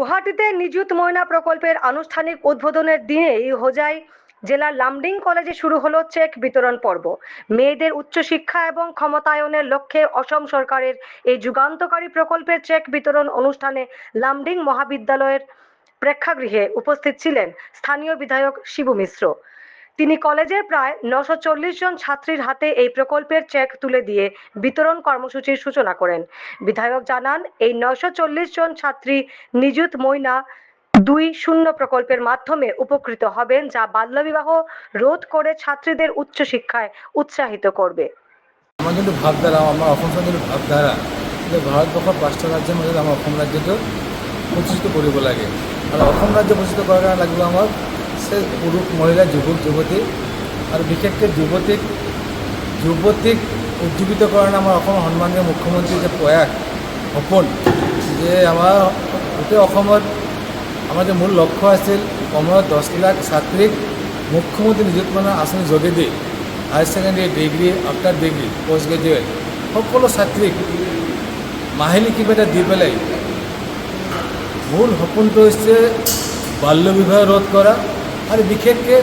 গুয়াহাটিতে নিযুত ময়না প্রকল্পের আনুষ্ঠানিক উদ্বোধনের দিনেই হোজাই জেলার লামডিং কলেজে শুরু হলো চেক বিতরণ পর্ব। মেয়েদের উচ্চশিক্ষা এবং ক্ষমতায়নের লক্ষ্যে অসম সরকারের এই যুগান্তকারী প্রকল্পের চেক বিতরণ অনুষ্ঠানে লামডিং মহাবিদ্যালয়ের প্রেক্ষাগৃহে উপস্থিত ছিলেন স্থানীয় বিধায়ক শিবু মিশ্র। তিনি কলেজের প্রায় নশো চল্লিশ জন ছাত্রীর হাতে এই প্রকল্পের চেক তুলে দিয়ে বিতরণ কর্মসূচির সূচনা করেন। বিধায়ক জানান, এই নশো চল্লিশ জন ছাত্রী নিযুত ময়না দুই শূন্য প্রকল্পের মাধ্যমে উপকৃত হবেন, যা বাল্যবিবাহ রোধ করে ছাত্রীদের উচ্চশিক্ষায় উৎসাহিত করবে। আমাৰ যোনটো ভাৱধাৰা আমাৰ অসমখন যোনটো ভাৱধাৰা যে ভাৰতবৰ্ষৰ পাঁচটা ৰাজ্যৰ মাজত আমাৰ অসম ৰাজ্যটো প্ৰতিষ্ঠিত কৰিব লাগে। আৰু অসম ৰাজ্য প্ৰতিষ্ঠিত কৰাৰ কাৰণে লাগিব আমাক সে পুৰুষ মহিলা যুৱক যুৱতী আৰু বিশেষকৈ যুৱতীক যুৱতীক উজ্জীৱিত কাৰণে আমাৰ অসমৰ সন্মানীয় মুখ্যমন্ত্ৰীৰ যে প্ৰয়াস সপোন যে আমাৰ গোটেই অসমত আমাৰ যে মূল লক্ষ্য আছিল কমেও দহ লাখ ছাত্ৰীক মুখ্যমন্ত্ৰী নিযুতমানৰ আঁচনিৰ যোগেদি higher secondary degree after degree post graduate সকলো ছাত্ৰীক মাহিলী কিবা এটা দি পেলাই, মূল সপোনটো হৈছে বাল্য বিবাহ ৰোধ কৰা আৰু বিশেষকৈ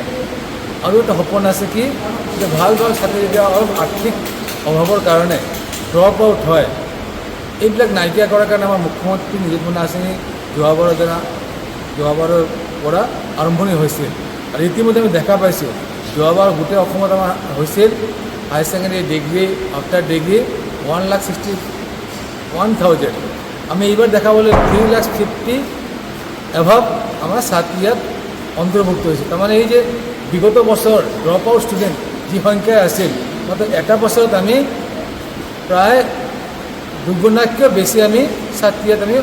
আৰু এটা সপোন আছে কি যে ভালো ভালো ছাত্ৰী যেতিয়া অলপ আৰ্থিক অভাৱৰ কাৰণে ড্ৰপ আউট হয়, এইবিলাক নাইকিয়া কৰাৰ কাৰণে আমাৰ মুখ্যমন্ত্ৰী নিযুতমনা আঁচনি যোৱাবাৰৰ দ্বাৰা, যোৱাবাৰৰ পৰা আৰম্ভণি হৈছিল আৰু ইতিমধ্যে আমি দেখা পাইছোঁ, যোৱাবাৰ গোটেই অসমত আমাৰ হৈছিল higher secondary degree, after degree, one lakh sixty, one thousand. আমি এইবাৰ দেখা পালোঁ থ্ৰী লাখ ফিফটি এভাৱ আমাৰ ছাত্ৰী ইয়াত অন্তৰ্ভুক্ত হৈছে তাৰমানে এই যে বিগত বছৰ ড্ৰপ আউট ষ্টুডেণ্ট যি সংখ্যাই আছিল মাত্ৰ এটা বছৰত আমি প্ৰায় দুগুণাতকৈ বেছি আমি ছাত্ৰী ইয়াত আমি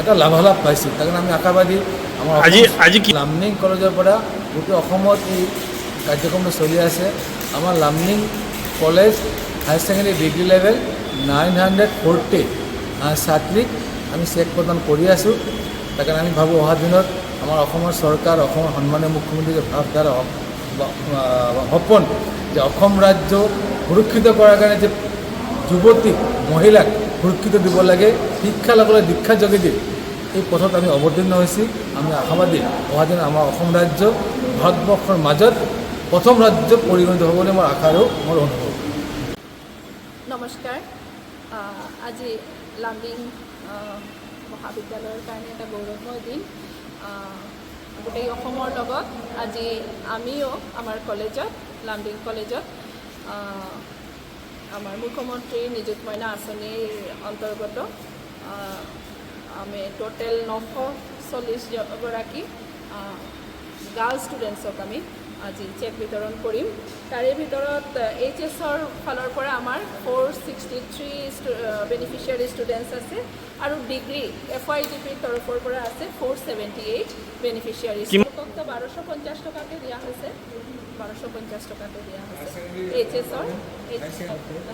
এটা লাভালাভ পাইছোঁ। তাৰ কাৰণে আমি আশাবাদী আমাৰ আজি আজি কি কলেজৰ পৰা গোটেই অসমত এই কাৰ্যক্ৰমটো চলি আছে। আমাৰ Lumding college higher secondary degree level nine hundred forty ছাত্ৰীক আমি চেক প্ৰদান কৰি আছোঁ। তাৰ কাৰণে আমি ভাবোঁ অহা দিনত আমাৰ অসমৰ চৰকাৰ, অসমৰ সন্মানীয় মুখ্যমন্ত্ৰীৰ যে ভাৱধাৰা সপোন যে অসম ৰাজ্য সুৰক্ষিত কৰাৰ কাৰণে যে যুৱতীক মহিলাক সুৰক্ষিত দিব লাগে, শিক্ষা ল'বলৈ দীক্ষাৰ যোগেদি এই পথত আমি অৱতীৰ্ণ হৈছোঁ। আমি আশাবাদী, অহা দিন আমাৰ অসম ৰাজ্য ভাৰতবৰ্ষৰ মাজত প্ৰথম ৰাজ্য পৰিগণিত হ'ব বুলি মোৰ আশা আৰু মোৰ অনুভৱ। নমস্কাৰ। আজি লামডিং মহাবিদ্যালয়ৰ কাৰণে এটা গৌৰৱময় দিন। গোটেই অসমৰ লগত আজি আমিও আমাৰ কলেজত লামডিং কলেজত আমাৰ মুখ্যমন্ত্ৰী নিযুত মইনা আঁচনিৰ অন্তৰ্গত আমি টোটেল নশ চল্লিছ গৰাকী গাৰ্লছ ষ্টুডেণ্টছক আমি আজি চেক বিতৰণ কৰিম। তাৰে ভিতৰত এইচ এছৰ ফালৰ পৰা আমাৰ four sixty three beneficiary students আছে আৰু ডিগ্ৰী এফ আই টি পিৰ তৰফৰ পৰা আছে ফ'ৰ ছেভেণ্টি এইট বেনিফিচিয়াৰী তেওঁলোককতো বাৰশ পঞ্চাছ টকাকৈ দিয়া হৈছে। বাৰশ পঞ্চাছ টকাকৈ দিয়া হৈছে এইচ এছৰ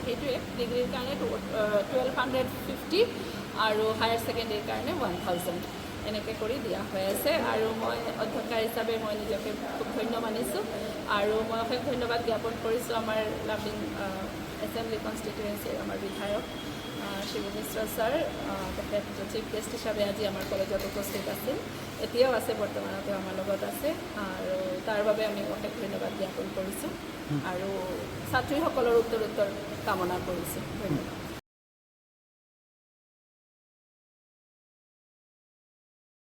সেইটোৱে ডিগ্ৰীৰ কাৰণে টুৱেল্ভ হাণ্ড্ৰেড ফিফটি আৰু হায়াৰ ছেকেণ্ডেৰীৰ কাৰণে ওৱান থাউজেণ্ড এনেকৈ কৰি দিয়া হৈ আছে আৰু মই অধ্যক্ষা হিচাপে মই নিজকে খুব ধন্য মানিছোঁ আৰু মই অশেষ ধন্যবাদ জ্ঞাপন কৰিছোঁ আমাৰ লাভিং এছেম্বলি কনষ্টিটুৱেঞ্চিৰ আমাৰ বিধায়ক শিৱ মিশ্ৰ ছাৰ তেখেত চিফ গেষ্ট হিচাপে আজি আমাৰ কলেজত উপস্থিত আছিল। এতিয়াও আছে বৰ্তমানত আমাৰ লগত আছে আৰু তাৰ বাবে আমি অশেষ ধন্যবাদ জ্ঞাপন কৰিছোঁ আৰু ছাত্ৰীসকলৰ উত্তৰোত্তৰ কামনা কৰিছোঁ। ধন্যবাদ।